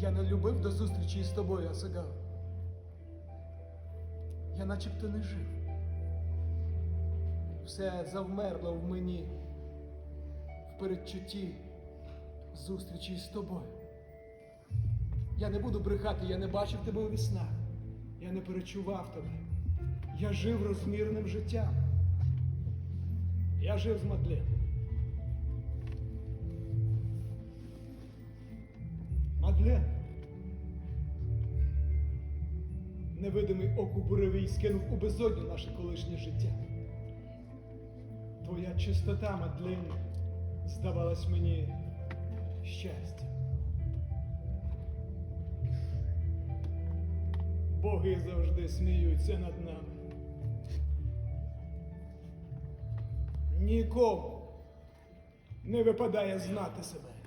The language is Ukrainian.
Я не любив до зустрічі з тобою, Асагал. Я начебто не жив. Все завмерло в мені в передчутті зустрічі з тобою. Я не буду брехати, я не бачив тебе у віснах. Я не перечував тебе. Я жив розмірним життям. Я жив з Мадлен. Мадлен. Невидимий оку буревій скинув у безодню наше колишнє життя. Твоя чистота, Мадлен, здавалась мені щастям. Боги завжди сміються над нами. Нікому не випадає знати себе.